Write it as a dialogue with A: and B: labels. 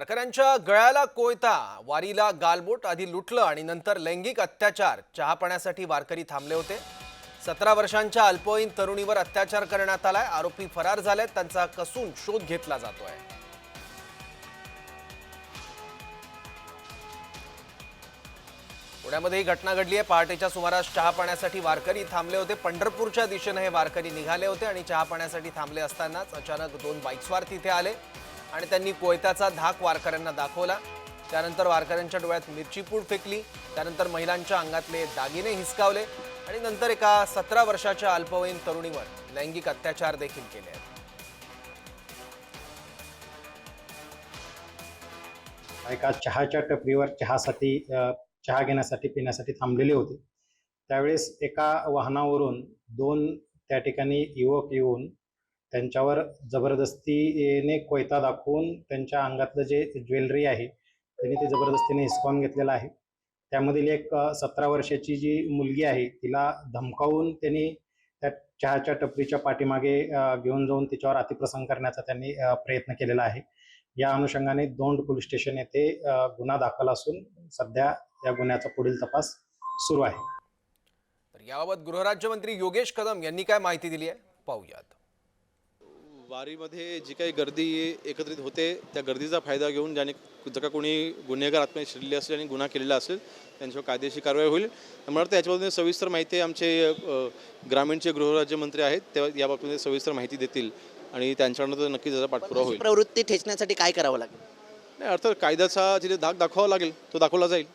A: वारकऱ्यांच्या गळ्याला कोयता वारीला गालबोट आधी लुटलं आणि नंतर लैंगिक अत्याचार चहा पाण्यासाठी वारकरी थांबले होते. सतरा वर्षांच्या अल्पवयीन तरुणीवर अत्याचार करण्यात आलाय. आरोपी फरार झालेत. त्यांचा कसून शोध घेतला जातोय. पुण्यामध्ये ही घटना घडली आहे. पहाटेच्या सुमारास चहा पाण्यासाठी वारकरी थांबले होते. पंढरपूरच्या दिशेने हे वारकरी निघाले होते आणि चहा पाण्यासाठी थांबले असतानाच अचानक दोन बाईक्सवार तिथे आले. आणि त्यांनी कोयत्याचा धाक वारकऱ्यांना दाखवला. त्यानंतर वारकऱ्यांच्या डोळ्यात मिरचीपूड फेकली. त्यानंतर महिलांच्या अंगातले दागिने हिसकावले आणि नंतर एका सतरा वर्षाच्या अल्पवयीन तरुणीवर लैंगिक अत्याचार देखील केले. आहेत
B: एका चहाच्या टपरीवर चहासाठी चहा घेण्यासाठी पिण्यासाठी थांबलेले होते. त्यावेळेस एका वाहनावरून दोन त्या ठिकाणी युवक येऊन त्यांच्यावर जबरदस्तीने कोयता दाखवून त्यांच्या अंगातलं जे ज्वेलरी आहे त्यांनी ते जबरदस्तीने हिसकावून घेतलेलं आहे. त्यामधील एक सतरा वर्षाची जी मुलगी आहे तिला धमकावून त्यांनी त्या चहाच्या टपरीच्या पाठीमागे घेऊन जाऊन तिच्यावर अतिप्रसंग करण्याचा त्यांनी प्रयत्न केलेला आहे. या अनुषंगाने दोंड पोलीस स्टेशन येथे गुन्हा दाखल असून सध्या या गुन्ह्याचा पुढील तपास सुरू आहे.
A: तर याबाबत गृहराज्यमंत्री योगेश कदम यांनी काय माहिती दिली आहे? पाहूयात.
C: वारीमध्ये जी काही गर्दी एकत्रित होते त्या गर्दीचा फायदा घेऊन ज्याने जर का कोणी गुन्हेगार आत्महत्या शिरले असेल आणि गुन्हा केलेला असेल त्यांच्यावर कायदेशीर कारवाई होईल. मला वाटतं सविस्तर माहिती आमचे ग्रामीणचे गृहराज्यमंत्री आहेत ते याबाबतीमध्ये सविस्तर माहिती देतील आणि त्यांच्याकडनं तर नक्कीच त्याचा पाठपुरावा होईल.
D: प्रवृत्ती ठेचण्यासाठी काय करावं लागेल?
C: नाही अर्थात कायद्याचा जिथे धाक दाखवावा लागेल तो दाखवला जाईल.